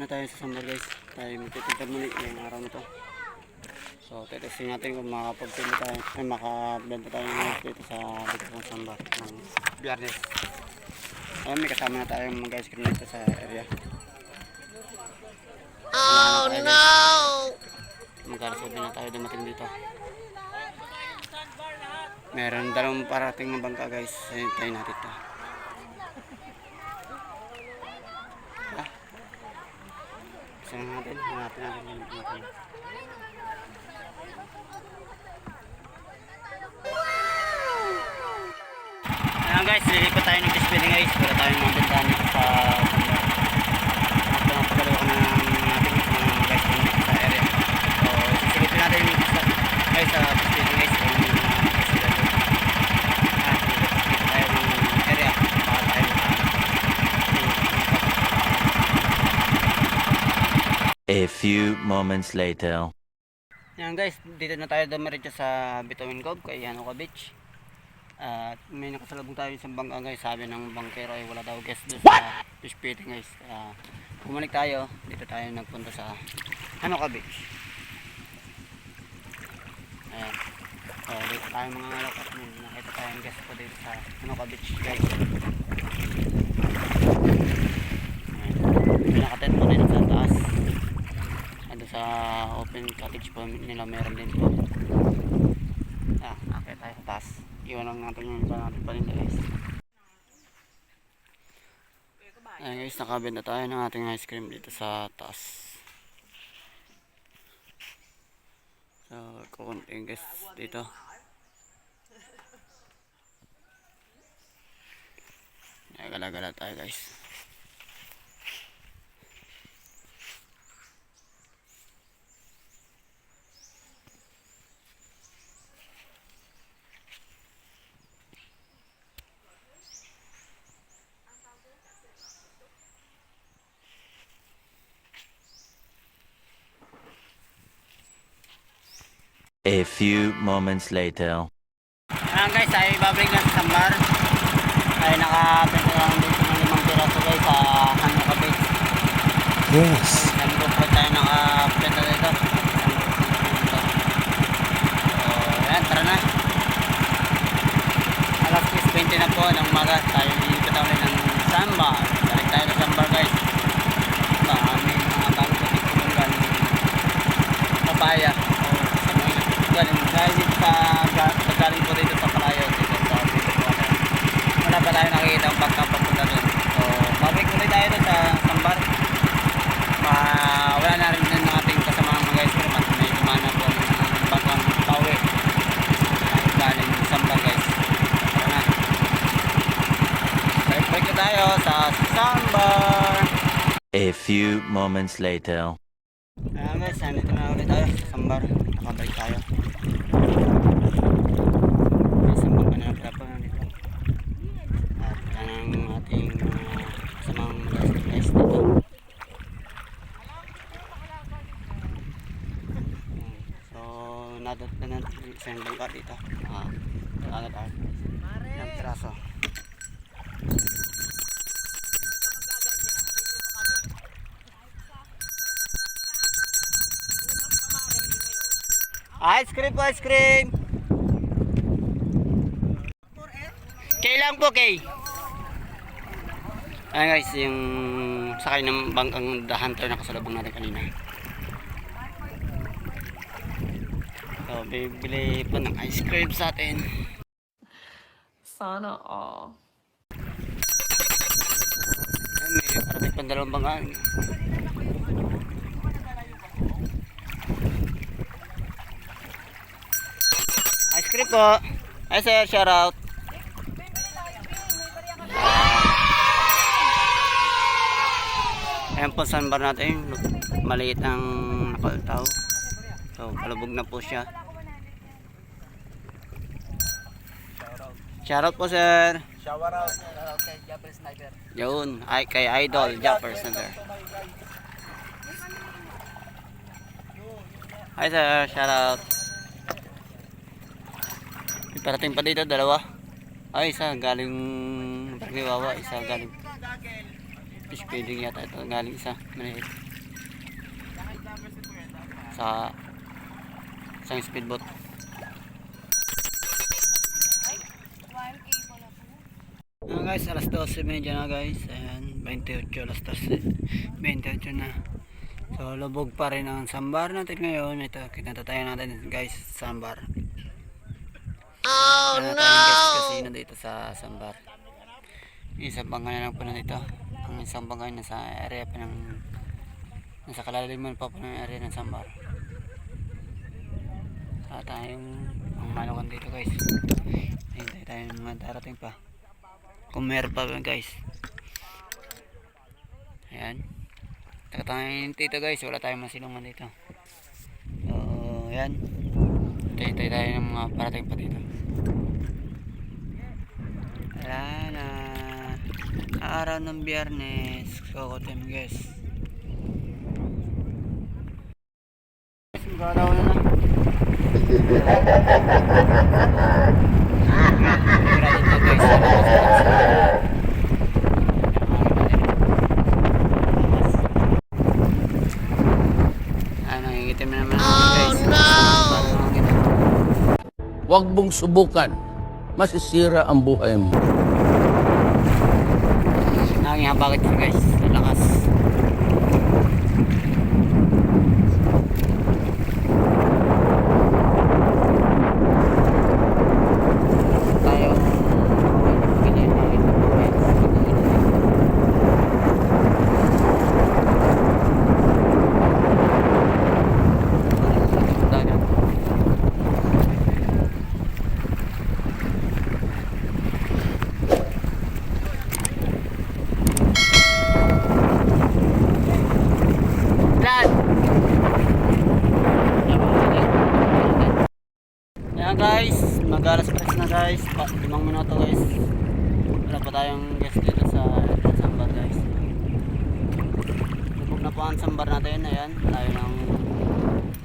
na tayo sa summer guys. Tayo magtitinda muli ngayong araw na to. So, tetesting natin kung makapagtinda tayo, ay makabenta tayo ngayon dito sa dito sa summer ng biyernes. Ayun, may kasama na tayo mga guys cream dito sa area. Oh no! Mag-alas na tayo dumating dito. Meron dalawang parating na bangka guys. Hintayin natin to. Na natin. Hanapin natin yung natin. Ayan guys, lilipat tayo ng display guys. Mga bentahan dito sa At napagalaw ko na ng ating mga guys dito sa area. So, sisilipin natin yung isa guys sa display guys. Kung yung mga guys nila doon. At dito tayo ng area. Para tayo A few moments later. Yan guys, dito na tayo dumiretso sa Bituin Cove kay Hanoka Beach. At may nakasalubong tayo sa bangka guys. Sabi ng bangkero ay wala daw guest doon sa fish feeding guys. Kaya bumalik tayo. Dito tayo nagpunta sa Hanoka Beach. Ayan. So dito tayo mga at may nakita tayong guest po dito sa Hanoka Beach guys. Ayan. May nakatent po dito sa taas. Sa open cottage po nila meron din po. Ah, akit tayo sa taas. Iwan lang natin yung iba natin paninda guys. Ayan guys, nakabit na tayo ng ating ice cream dito sa taas. So, kukunting guys dito. Ayan, gala-gala tayo guys. A few moments later. Ayan guys, tayo ibabalik lang sa Sambar. Tayo nakabenta lang dito ng limang piraso guys sa Hanoka Beach. Yes. Nandito po tayo nakabenta dito. So, ayan, tara na. Alas 6.20 na po ng umaga. Tayo dito ulit ng Sambar. Balik tayo sa Sambar guys. Dami mga bago sa tikong galing papaya. O, sa mga galing. Dahil dito sa, ga- sa galing po dito sa Palayo. Dito sa dito po. Wala pa tayo nakikita ang pagkapapunta doon. So, babalik ulit tayo doon sa Sambar ma wala na rin din ng ating kasama mga guys pero mas may kumana po ng bagang pauwi ay galing Samba guys tara na balik na tayo sa Samba A few moments later. ayan guys nandito na ulit tayo sa Sambar nakabalik tayo ka na nandito at ang ating mga kasamang guys dito So, nadot na natin isang bangka dito. Ah, ano tayo? Ilang piraso. Ice cream ice cream! Lang po, kay. Ayan guys, yung sakay ng bangkang The Hunter na kasalubong natin kanina. So, bibili po ng ice cream sa atin. Sana all. Ayan, may parating pandalawang bangka. Ice cream po. Hi sir, shout out. Ayan po sandbar natin. Maliit ang nakaltaw. So, palubog na po siya. Shoutout po sir. Shower out uh, kay Jabber Sniper. Yun, ay kay Idol Japper Center. Hi sir, shout out. May parating pa dito, dalawa. Ay, isa galing Bagniwawa, isa galing fish feeding yata ito, galing isa. Maliit. sa isang speedboat. Ayan guys, alas 12.30 na guys. Ayan, 28 alas 12. 28 na. So, lubog pa rin ang sambar natin ngayon. Ito, kinatatayan natin guys, sambar. Oh no! Guys, casino dito sa sambar. Isang bangay na lang po na dito. Ang isang bangay nasa area pa ng nasa kalaliman pa po ng area ng sambar. Wala tayong ang malukan dito guys. Hintay tayo ng mga darating pa. Kung meron pa guys. Ayan. Taka tayo dito guys. Wala tayong masilungan dito. So, ayan. Hintay tayo ng mga parating pa dito. Wala na. Araw ng biyernes. Kokotem guys. Magkakatawa na na. Sigurado to guys. Ah. Oh! Huwag mong subukan. Masisira ang buhay mo. Nangihabakit ko guys. Lakas. Tayo. Ganyan, nakita ko guys. Dagat. Dad! Ayan guys, mag-alas press na guys. Pa, limang minuto guys. Wala pa tayong guest dito sa sambar guys. Lubog na po ang sambar natin. Ayan, tayo ng...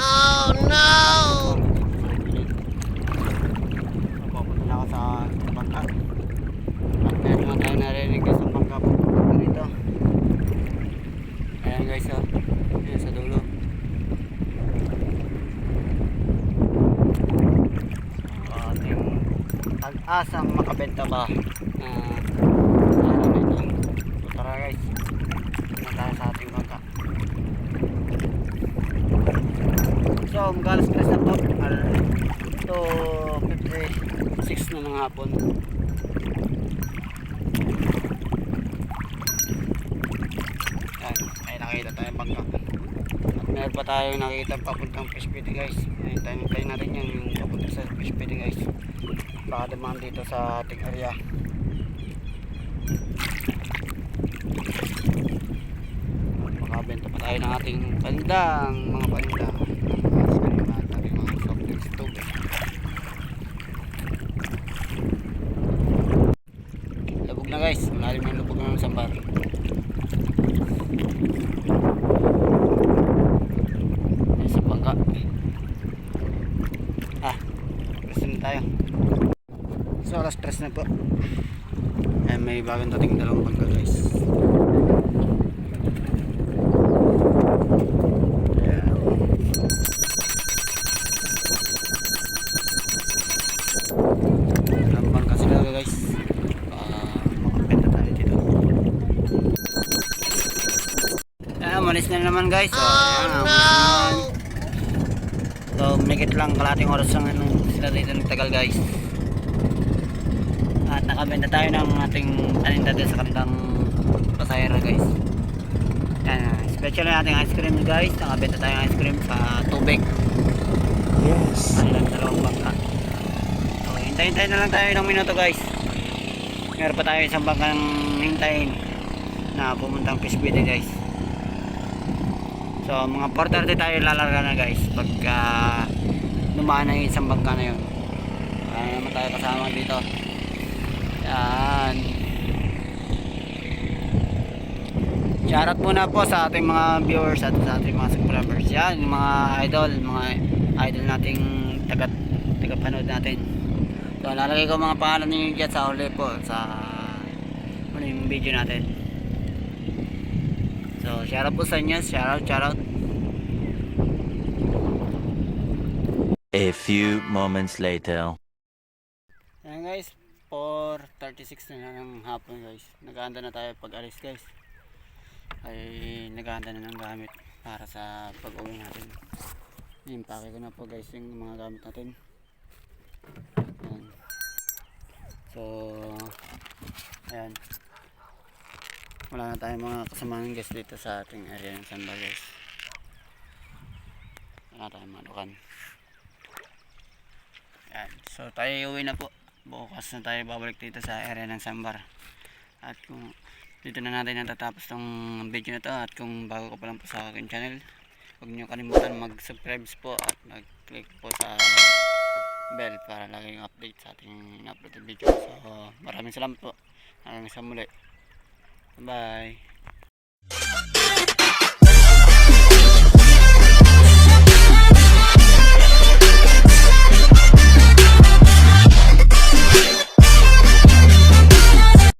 Oh no! Papunta na ako sa bangka. At meron naman tayo narinig sa bangka po dito. Ayan guys, oh. Ayan sa dulo. ating pag-asang makabenta ba na ano nito. So tara guys. Tayo sa ating bangka. So, magalas stress na po. Al to 56 na ng hapon. Yan, ay nakita tayong bangka. At meron pa tayong nakita papuntang fish guys. Ayun tayo tayo natin yan yung papunta sa fish guys. Baka dumaan dito sa ating area. Makabenta pa tayo ng ating pandang mga na guys. Malalim ng lubog ng sambar. Ayan sa bangka. Ah, gusto na tayo. So, alas stress na po. Eh, may bagong dating dalawang bangka guys. Ah, makapenta tayo dito. Ah, malis na naman guys. So, ayan, umalis na naman. So, minigit lang kalating oras ang ano, sila dito nagtagal guys. At nakabenta tayo ng ating paninda din sa kanilang pasahero guys. Yan, ah, especially ating ice cream guys. Nakabenta tayo ng ice cream sa tubig. Yes. Kanilang dalawang bangka. So, hintay-hintay na lang tayo ng minuto guys. Meron pa tayo isang bangkang hintayin na pumuntang Pisbide guys. So, mga 4.30 tayo lalarga na guys pagka dumaan na yung isang bangka na yun. Kaya naman tayo kasama dito. Yan. Shoutout muna po sa ating mga viewers at sa ating mga subscribers. Yan, yung mga idol, mga idol nating taga tagapanood natin. So, lalagay ko mga pangalan ninyo dyan sa uli po sa ano yung video natin. So, shoutout po sa inyo. Shoutout, shoutout. A few moments later. Ayan guys, 4.36 na ng hapon guys. Nagahanda na tayo pag alis guys. Ay nagahanda na ng gamit para sa pag-uwi natin. Impake ko na po guys yung mga gamit natin. Ayan. So, ayan. Wala na tayong mga kasamahan guys dito sa ating area ng Samba guys. Wala na tayong manukan. Ayan. So tayo uwi na po. Bukas na tayo babalik dito sa area ng Sambar. At kung dito na natin natatapos tong video na to at kung bago ka pa lang po sa akin channel, huwag niyo kalimutan mag-subscribe po at mag-click po sa bell para laging update sa ating upload video. So maraming salamat po. Hanggang sa muli. Bye.